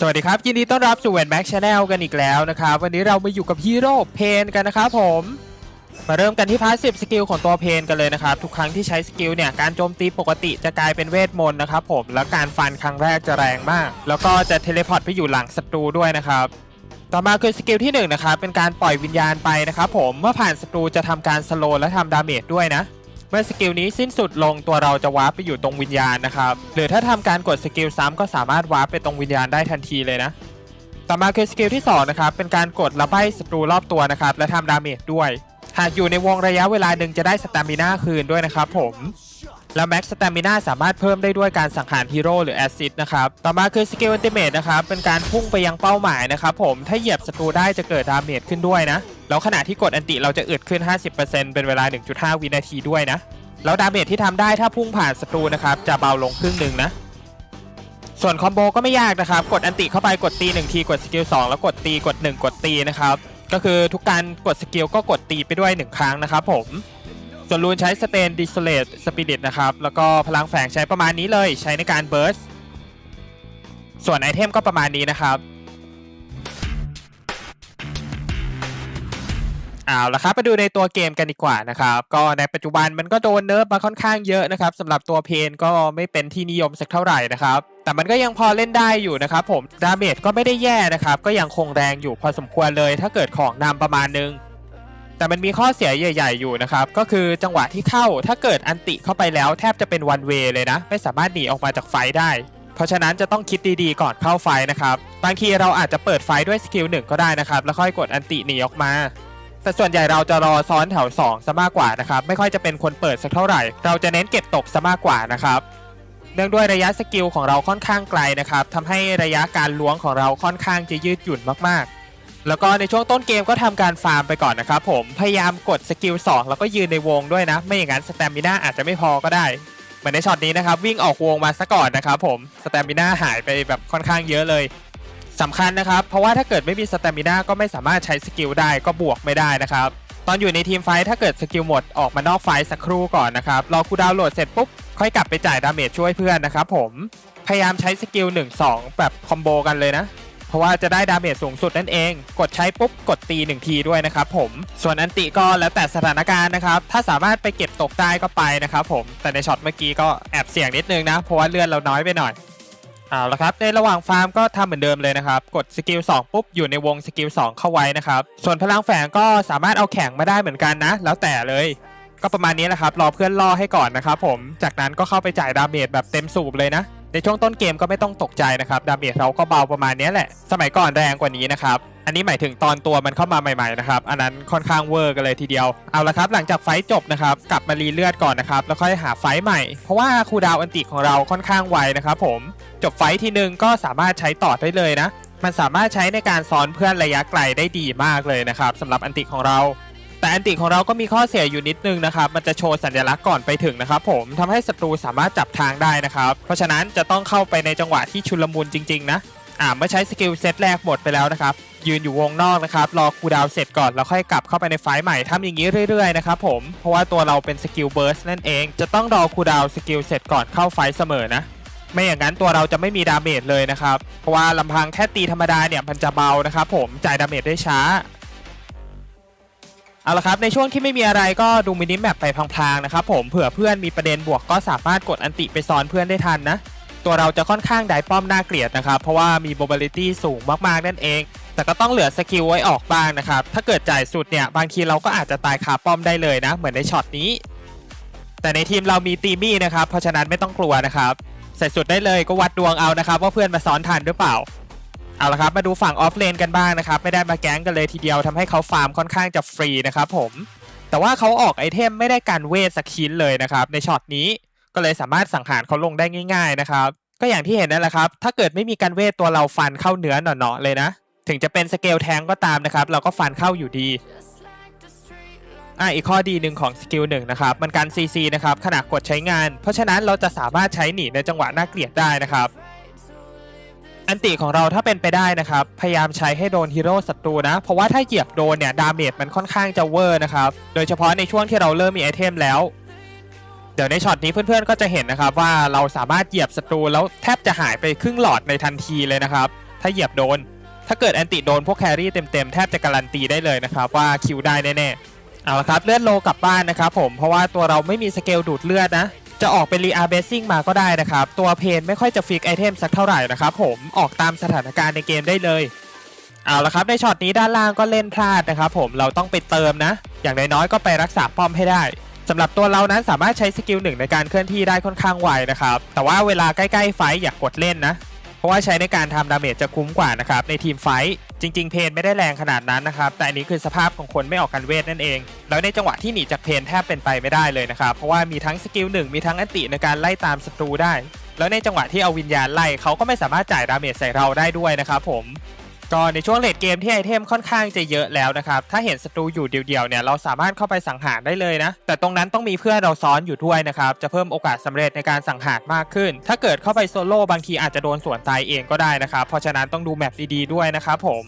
สวัสดีครับ ยินดีต้อนรับสู่แวนแบ็กชาแนลกันอีกแล้วนะครับ วันนี้เรามาอยู่กับฮีโร่เพนกันนะครับผม มาเริ่มกันที่พาสซีฟสกิลของตัวเพนกันเลยนะครับ ทุกครั้งที่ใช้สกิลเนี่ย การโจมตีปกติจะกลายเป็นเวทมนต์นะครับผม แล้วการฟันครั้งแรกจะแรงมาก แล้วก็จะเทเลพอร์ตไปอยู่หลังศัตรูด้วยนะครับต่อมาคือสกิลที่หนึ่งนะครับเป็นการปล่อยวิญญาณไปนะครับผมเมื่อผ่านศัตรูจะทำการสโลว์และทำดาเมจด้วยนะ เมื่อสกิลนี้สิ้นสุดลงตัวเราจะวาร์ปไปอยู่ตรงวิญญาณนะครับ หรือถ้าทำการกดสกิลซ้ำก็สามารถวาร์ปไปตรงวิญญาณได้ทันทีเลยนะ ต่อมาคือสกิลที่2นะครับ เป็นการกดระบายศัตรูรอบตัวนะครับ และทำดาเมจด้วย หากอยู่ในวงระยะเวลาหนึ่งจะได้สตามิน่าคืนด้วยนะครับผม แล้วแม็กสตามิน่าสามารถเพิ่มได้ด้วยการสังหารฮีโร่หรือแอซิดนะครับ ต่อมาคือสกิลอันติเมตนะครับ เป็นการพุ่งไปยังเป้าหมายนะครับผม ถ้าเหยียบศัตรูได้จะเกิดดาเมจขึ้นด้วยนะ แล้วขณะที่กดอันติเราจะอึดขึ้น 50%เป็นเวลา 1.5 วินาทีด้วยนะ แล้วดาเมจที่ทำได้ถ้าพุ่งผ่านศัตรูนะครับจะเบาลงครึ่งหนึ่งนะ ส่วนคอมโบก็ไม่ยากนะครับ กดอันติเข้าไปกดตี1ที กดสกิล2แล้วกดตีกด 1 กดตีนะครับ ก็คือทุกการกดสกิลก็กดตีไปด้วย 1 ครั้งนะครับผม ส่วนรูนใช้สเตนดิสเลตสปิริตนะครับ แล้วก็พลังแฝงใช้ประมาณนี้เลยใช้ในการเบิร์สส่วนไอเทมก็ประมาณนี้นะครับเอาละครับมาดูในตัวเกมกันดีกว่านะครับ ก็ในปัจจุบันมันก็โดนเนิร์ฟมาค่อนข้างเยอะนะครับสำหรับตัวเพนก็ไม่เป็นที่นิยมสักเท่าไหร่นะครับ แต่มันก็ยังพอเล่นได้อยู่นะครับผมดาเมจก็ไม่ได้แย่นะครับ ก็ยังคงแรงอยู่พอสมควรเลย ถ้าเกิดของนำประมาณนึง แต่มันมีข้อเสียใหญ่ ๆ อยู่นะครับ ก็คือจังหวะที่เข้าถ้าเกิดอันติเข้าไปแล้วแทบจะเป็นวันเวเลยนะ ไม่สามารถหนีออกมาจากไฟได้ เพราะฉะนั้นจะต้องคิดดีๆก่อนเข้าไฟนะครับ บางทีเราอาจจะเปิดไฟด้วยสกิลหนึ่งก็ได้นะครับ แล้วค่อยกดอันติหนีออกมาแต่ส่วนใหญ่เราจะรอซ้อนแถว2ซะมากกว่านะครับ ไม่ค่อยจะเป็นคนเปิดสักเท่าไหร่ เราจะเน้นเก็บตกซะมากกว่านะครับ เนื่องด้วยระยะสกิลของเราค่อนข้างไกลนะครับทำให้ระยะการล้วงของเราค่อนข้างจะยืดหยุ่นมากๆ แล้วก็ในช่วงต้นเกมก็ทำการฟาร์มไปก่อนนะครับผมพยายามกดสกิล2แล้วก็ยืนในวงด้วยนะ ไม่อย่างนั้นสแตมิน่าอาจจะไม่พอก็ได้ เหมือนในช็อตนี้นะครับ วิ่งออกวงมาซะก่อนนะครับผมสแตมิน่าหายไปแบบค่อนข้างเยอะเลยสำคัญนะครับ เพราะว่าถ้าเกิดไม่มีสเตมิน่าก็ไม่สามารถใช้สกิลได้ก็บวกไม่ได้นะครับ ตอนอยู่ในทีมไฟท์ถ้าเกิดสกิลหมดออกมานอกไฟท์สักครู่ก่อนนะครับรอคูดาวโหลดเสร็จปุ๊บค่อยกลับไปจ่ายดาเมจช่วยเพื่อนนะครับผมพยายามใช้สกิล1 2 แบบคอมโบกันเลยนะ เพราะว่าจะได้ดาเมจสูงสุดนั่นเอง กดใช้ปุ๊บกดตี 1 ทีด้วยนะครับผม ส่วนอันติก็แล้วแต่สถานการณ์นะครับ ถ้าสามารถไปเก็บตกได้ก็ไปนะครับผม แต่ในช็อตเมื่อกี้ก็แอบเสี่ยงนิดนึงนะ เพราะว่าเลือดเราน้อยไปหน่อยเอาละครับในระหว่างฟาร์มก็ทำเหมือนเดิมเลยนะครับ กดสกิล2ปุ๊บอยู่ในวงสกิล2เข้าไว้นะครับ ส่วนพลังแฝงก็สามารถเอาแข็งมาได้เหมือนกันนะ แล้วแต่เลย ก็ประมาณนี้แหละครับรอเพื่อนล่อให้ก่อนนะครับผมจากนั้นก็เข้าไปจ่ายดาเมจแบบเต็มสูบเลยนะ ในช่วงต้นเกมก็ไม่ต้องตกใจนะครับ ดาเมจเราก็เบาประมาณนี้แหละ สมัยก่อนแรงกว่านี้นะครับ อันนี้หมายถึงตอนตัวมันเข้ามาใหม่ๆนะครับ อันนั้นค่อนข้างเวอร์กันเลยทีเดียว เอาละครับ หลังจากไฟจบนะครับ กลับมารีเลือดก่อนนะครับ แล้วค่อยหาไฟใหม่ เพราะว่าคูดาวอันติของเราค่อนข้างไวนะครับผม จบไฟท์ทีนึงก็สามารถใช้ต่อได้เลยนะ มันสามารถใช้ในการซ้อนเพื่อนระยะไกลได้ดีมากเลยนะครับสำหรับอันติของเรา แต่อันติของเราก็มีข้อเสียอยู่นิดนึงนะครับ มันจะโชว์สัญลักษณ์ก่อนไปถึงนะครับผมทำให้ศัตรูสามารถจับทางได้นะครับ เพราะฉะนั้นจะต้องเข้าไปในจังหวะที่ชุลมุนจริง ๆ นะ อ่าเมื่อใช้สกิลเซตแรกหมดไปแล้วนะครับยืนอยู่วงนอกนะครับ รอคูดาวเสร็จก่อน แล้วค่อยกลับเข้าไปในไฟล์ใหม่ทำอย่างนี้เรื่อยๆนะครับผม เพราะว่าตัวเราเป็นสกิลเบิร์สนั่นเอง จะต้องรอคูดาวสกิลเสร็จก่อนเข้าไฟล์เสมอนะ ไม่อย่างนั้นตัวเราจะไม่มีดาเมจเลยนะครับ เพราะว่าลำพังแค่ตีธรรมดาเนี่ยมันจะเบานะครับผม จ่ายดาเมจได้ช้า เอาละครับในช่วงที่ไม่มีอะไรก็ดูมินิแมปไปพลางๆนะครับผมเผื่อเพื่อนมีประเด็นบวกก็สามารถกดอันติไปซ้อนเพื่อนได้ทันนะ ตัวเราจะค่อนข้างได้ป้อมน่าเกลียดนะครับ เพราะว่ามี mobility สูงมากๆนั่นเอง แต่ก็ต้องเหลือสกิลไว้ออกบ้างนะครับ ถ้าเกิดจ่ายสุดเนี่ยบางทีเราก็อาจจะตายคาป้อมได้เลยนะ เหมือนในช็อตนี้ แต่ในทีมเรามีตีมี่นะครับเพราะฉะนั้นไม่ต้องกลัวนะครับใส่สุดได้เลยก็วัดดวงเอานะครับว่าเพื่อนมาซ้อนทันหรือเปล่า เอาละครับมาดูฝั่งออฟเลนกันบ้างนะครับไม่ได้มาแก๊งกันเลยทีเดียวทำให้เขาฟาร์มค่อนข้างจะฟรีนะครับผมแต่ว่าเขาออกไอเทมไม่ได้การเวทสักชิ้นเลยนะครับในช็อตนี้ก็เลยสามารถสังหารเขาลงได้ง่าย ๆนะครับ ก็อย่างที่เห็นนั่นแหละครับ ถ้าเกิดไม่มีการเวทตัวเราฟันเข้าเนื้อหน่อๆเลยนะ ถึงจะเป็นสเกลแทงก็ตามนะครับ เราก็ฟันเข้าอยู่ดีอะอีกข้อดีหนึ่งของสกิลหนึ่งนะครับ มันการ CC นะครับขณะกดใช้งาน เพราะฉะนั้นเราจะสามารถใช้หนีในจังหวะน่าเกลียดได้นะครับ อันติของเราถ้าเป็นไปได้นะครับ พยายามใช้ให้โดนฮีโร่ศัตรูนะ เพราะว่าถ้าเหยียบโดนเนี่ย ดาเมจมันค่อนข้างจะเวอร์นะครับ โดยเฉพาะในช่วงที่เราเริ่มมีไอเทมแล้ว เดี๋ยวในช็อตนี้เพื่อนๆก็จะเห็นนะครับว่าเราสามารถเหยียบศัตรูแล้วแทบจะหายไปครึ่งหลอดในทันทีเลยนะครับ ถ้าเหยียบโดน ถ้าเกิดแอนติโดนพวกแครี่เต็มๆแทบจะการันตีได้เลยนะครับว่าคิวได้แน่ๆเอาละครับเลื่อนโลกลับบ้านนะครับผมเพราะว่าตัวเราไม่มีสเกลดูดเลือดนะ จะออกเป็นรีอาร์เบสซิ่งมาก็ได้นะครับ ตัวเพนไม่ค่อยจะฟิกไอเทมสักเท่าไหร่นะครับผมออกตามสถานการณ์ในเกมได้เลยเอาละครับในช็อตนี้ด้านล่างก็เล่นพลาดนะครับผมเราต้องไปเติมนะ อย่างน้อยๆก็ไปรักษาป้อมให้ได้สำหรับตัวเรานั้นสามารถใช้สกิลหนึ่งในการเคลื่อนที่ได้ค่อนข้างไวนะครับแต่ว่าเวลาใกล้ๆไฟอย่ากกดเล่นนะ ราะว่าใช้ในการทำดาเมจจะคุ้มกว่านะครับในทีมไฟท์จริง ๆ เพนไม่ได้แรงขนาดนั้นนะครับ แต่อันนี้คือสภาพของคนไม่ออกกันเวทนั่นเอง แล้วในจังหวะที่หนีจากเพนแทบเป็นไปไม่ได้เลยนะครับ เพราะว่ามีทั้งสกิลหนึ่งมีทั้งอันติในการไล่ตามศัตรูได้ แล้วในจังหวะที่เอาวิญญาณไล่เขาก็ไม่สามารถจ่ายดาเมจใส่เราได้ด้วยนะครับผม ก็ในช่วงเลดเกมที่ไอเทมค่อนข้างจะเยอะแล้วนะครับ ถ้าเห็นศัตรูอยู่เดียวๆเนี่ยเราสามารถเข้าไปสังหารได้เลยนะ แต่ตรงนั้นต้องมีเพื่อนเราซ้อนอยู่ด้วยนะครับ จะเพิ่มโอกาสสำเร็จในการสังหารมากขึ้น ถ้าเกิดเข้าไปโซโล่บางทีอาจจะโดนสวนตายเองก็ได้นะครับ เพราะฉะนั้นต้องดูแมปดีๆด้วยนะครับผม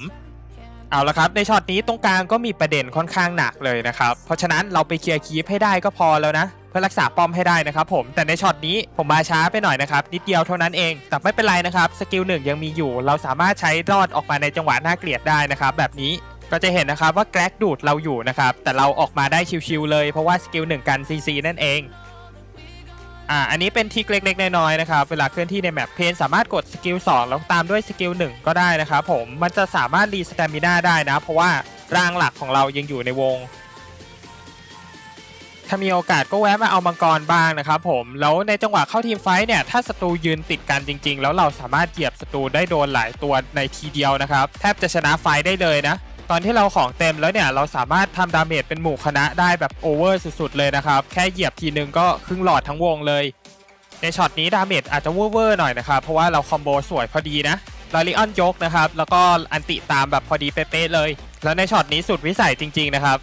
เอาละครับในช็อตนี้ตรงกลางก็มีประเด็นค่อนข้างหนักเลยนะครับ เพราะฉะนั้นเราไปเคลียร์คีฟให้ได้ก็พอแล้วนะ เพื่อรักษาป้อมให้ได้นะครับผมแต่ในช็อตนี้ผมมาช้าไปหน่อยนะครับ นิดเดียวเท่านั้นเอง แต่ไม่เป็นไรนะครับสกิลหนึ่งยังมีอยู่ เราสามารถใช้รอดออกมาในจังหวะน่าเกลียดได้นะครับแบบนี้ก็จะเห็นนะครับว่าแกลกดูดเราอยู่นะครับแต่เราออกมาได้ชิวๆเลยเพราะว่าสกิลหนึ่งกันซีซีนั่นเอง อ่าอันนี้เป็นทริกเล็กๆน้อยๆนะครับเวลาเคลื่อนที่ในแมปเพนสามารถกดสกิล2แล้วตามด้วยสกิล1ก็ได้นะครับผมมันจะสามารถรีสเตมิน่าได้นะ เพราะว่าร่างหลักของเรายังอยู่ในวง ถ้ามีโอกาสก็แวะมาเอามังกรบ้างนะครับผมแล้วในจังหวะเข้าทีมไฟท์เนี่ยถ้าศัตรูยืนติดกันจริง ๆ แล้วเราสามารถเหยียบศัตรูได้โดนหลายตัวในทีเดียวนะครับ แทบจะชนะไฟท์ได้เลยนะ ตอนที่เราของเต็มแล้วเนี่ยเราสามารถทำดาเมจเป็นหมู่คณะได้แบบโอเวอร์สุดๆเลยนะครับ แค่เหยียบทีนึงก็ครึ่งหลอดทั้งวงเลย ในช็อตนี้ดาเมจอาจจะเวอร์ๆหน่อยนะครับ เพราะว่าเราคอมโบสวยพอดีนะลอริออนยกนะครับ แล้วก็อันติตามแบบพอดีเป๊ะๆเลย แล้วในช็อตนี้สุดวิสัยจริง ๆ นะครับ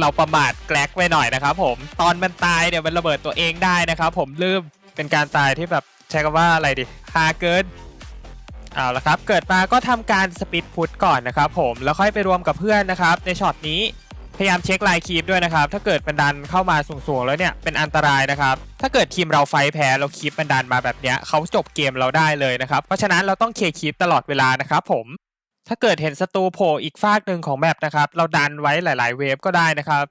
เราประมาทแกลกไว้หน่อยนะครับผมตอนมันตายเนี่ยมันระเบิดตัวเองได้นะครับ ผมลืมเป็นการตายที่แบบใช้คำว่าอะไรดิฮาเกิน เอาละครับ เกิดมาก็ทำการสปิดพุทก่อนนะครับผมแล้วค่อยไปรวมกับเพื่อนนะครับ ในช็อตนี้พยายามเช็คลน์คีปด้วยนะครับ ถ้าเกิดมันดันเข้ามาสูงๆแล้วเนี่ยเป็นอันตรายนะครับ ถ้าเกิดทีมเราไฟแพ้เราคีปมันดันมาแบบเนี้ยเขาจบเกมเราได้เลยนะครับ เพราะฉะนั้นเราต้องเคลียร์คีปตลอดเวลานะครับผม ถ้าเกิดเห็นศัตรูโผล่อีกฟากหนึ่งของแมปนะครับ เราดันไว้หลาย ๆ เวฟก็ได้นะครับ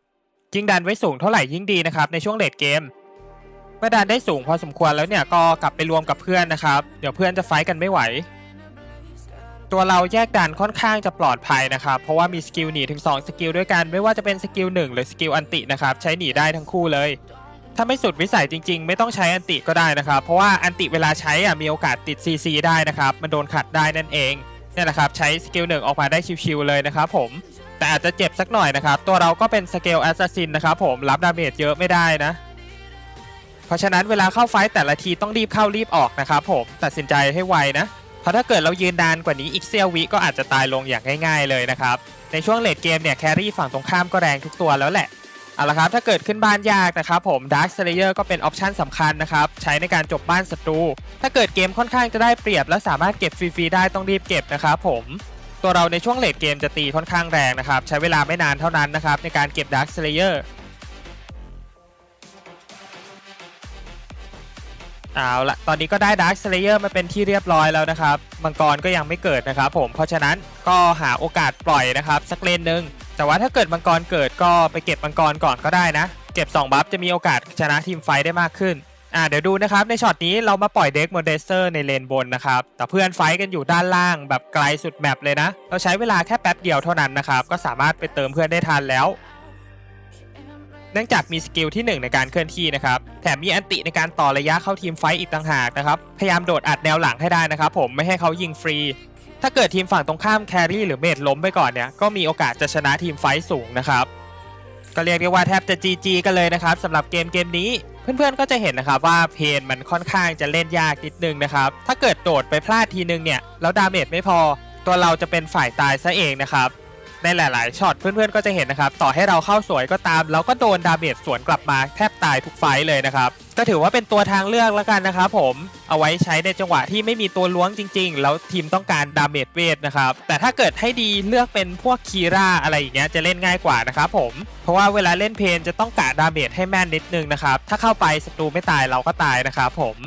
ยิ่งดันไว้สูงเท่าไหร่ยิ่งดีนะครับในช่วงเลดเกม เมื่อดันได้สูงพอสมควรแล้วเนี่ยก็กลับไปรวมกับเพื่อนนะครับ เดี๋ยวเพื่อนจะไฟกันไม่ไหว ตัวเราแยกดันค่อนข้างจะปลอดภัยนะครับ เพราะว่ามีสกิลหนีถึง 2 สกิลด้วยกัน ไม่ว่าจะเป็นสกิล1หรือสกิลอันตินะครับใช้หนีได้ทั้งคู่เลย ถ้าไม่สุดวิสัยจริงๆ ไม่ต้องใช้อันติก็ได้นะครับ เพราะว่าอันติเวลาใช้อะมีโอกาสติด CC ได้นะครับ มันโดนขัดได้นั่นเองเนี่ยแหละครับใช้สกิลหนึ่งออกมาได้ชิวๆเลยนะครับผมแต่อาจจะเจ็บสักหน่อยนะครับ ตัวเราก็เป็นสเกลแอสซัสซินนะครับผมรับดาเมจเยอะไม่ได้นะ เพราะฉะนั้นเวลาเข้าไฟต์แต่ละทีต้องรีบเข้ารีบออกนะครับผมตัดสินใจให้ไวนะ เพราะถ้าเกิดเรายืนดานกว่านี้อีกเซียววิก็อาจจะตายลงอย่างง่าย ๆเลยนะครับ ในช่วงเลดเกมเนี่ยแครี่ฝั่งตรงข้ามก็แรงทุกตัวแล้วแหละ เอาละครับ ถ้าเกิดขึ้นบ้านยากนะครับผม Dark Slayer ก็เป็นออปชันสำคัญนะครับ ใช้ในการจบบ้านศัตรู ถ้าเกิดเกมค่อนข้างจะได้เปรียบ และสามารถเก็บฟรีๆได้ต้องรีบเก็บนะครับผม ตัวเราในช่วงเลดเกมจะตีค่อนข้างแรงนะครับ ใช้เวลาไม่นานเท่านั้นนะครับในการเก็บ Dark Slayer เอาละตอนนี้ก็ได้ Dark Slayer มาเป็นที่เรียบร้อยแล้วนะครับ มังกรก็ยังไม่เกิดนะครับผม เพราะฉะนั้นก็หาโอกาสปล่อยนะครับ สักเลนหนึ่งแต่ว่าถ้าเกิดมังกรเกิดก็ไปเก็บมังกรก่อนก็ได้นะ เก็บ 2 บัฟจะมีโอกาสชนะทีมไฟได้มากขึ้น อ่าเดี๋ยวดูนะครับ ในช็อตนี้เรามาปล่อยเด็กโมเดสเตอร์ในเลนบนนะครับ แต่เพื่อนไฟกันอยู่ด้านล่างแบบไกลสุดแมปเลยนะ เราใช้เวลาแค่แป๊บเดียวเท่านั้นนะครับ ก็สามารถไปเติมเพื่อนได้ทันแล้ว เนื่องจากมีสกิลที่ 1 ในการเคลื่อนที่นะครับ แถมมีอันติในการต่อระยะเข้าทีมไฟท์อีกต่างหากนะครับ พยายามโดดอัดแนวหลังให้ได้นะครับผมไม่ให้เขายิงฟรี ถ้าเกิดทีมฝั่งตรงข้ามแครี่หรือเมดล้มไปก่อนเนี่ย ก็มีโอกาสจะชนะทีมไฟท์สูงนะครับ ก็เรียกได้ว่าแทบจะ GG กันเลยนะครับสำหรับเกมเกมนี้เพื่อนๆ ก็จะเห็นนะครับว่าเพนมันค่อนข้างจะเล่นยากนิดนึงนะครับ ถ้าเกิดโดดไปพลาดทีนึงเนี่ย แล้วดาเมจไม่พอ ตัวเราจะเป็นฝ่ายตายซะเองนะครับ ในหลาย ๆช็อตเพื่อนๆก็จะเห็นนะครับ ต่อให้เราเข้าสวยก็ตาม เราก็โดนดาเมจสวนกลับมาแทบตายทุกไฟเลยนะครับ ก็ถือว่าเป็นตัวทางเลือกแล้วกันนะครับผมเอาไว้ใช้ในจังหวะที่ไม่มีตัวล้วงจริง ๆ แล้วทีมต้องการดาเมจเวทนะครับ แต่ถ้าเกิดให้ดีเลือกเป็นพวกคีร่าอะไรอย่างเงี้ยจะเล่นง่ายกว่านะครับผมเพราะว่าเวลาเล่นเพนจะต้องกะดาเมจให้แม่นนิดนึงนะครับถ้าเข้าไปศัตรูไม่ตายเราก็ตายนะครับผม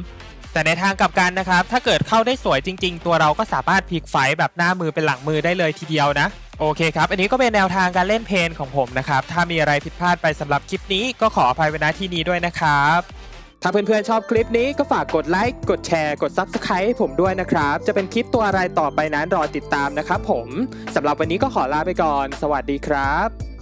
แต่ในทางกลับกันนะครับ ถ้าเกิดเข้าได้สวยจริง ๆ ตัวเราก็สามารถพลิกไฟแบบหน้ามือเป็นหลังมือได้เลยทีเดียวนะ โอเคครับ อันนี้ก็เป็นแนวทางการเล่นเพนของผมนะครับ ถ้ามีอะไรผิดพลาดไปสำหรับคลิปนี้ก็ขออภัยไว้ณที่นี้ด้วยนะครับ ถ้าเพื่อนๆชอบคลิปนี้ก็ฝากกดไลค์ กดแชร์ กด Subscribe ให้ผมด้วยนะครับ จะเป็นคลิปตัวอะไรต่อไปนั้นรอติดตามนะครับผมสำหรับวันนี้ก็ขอลาไปก่อน สวัสดีครับ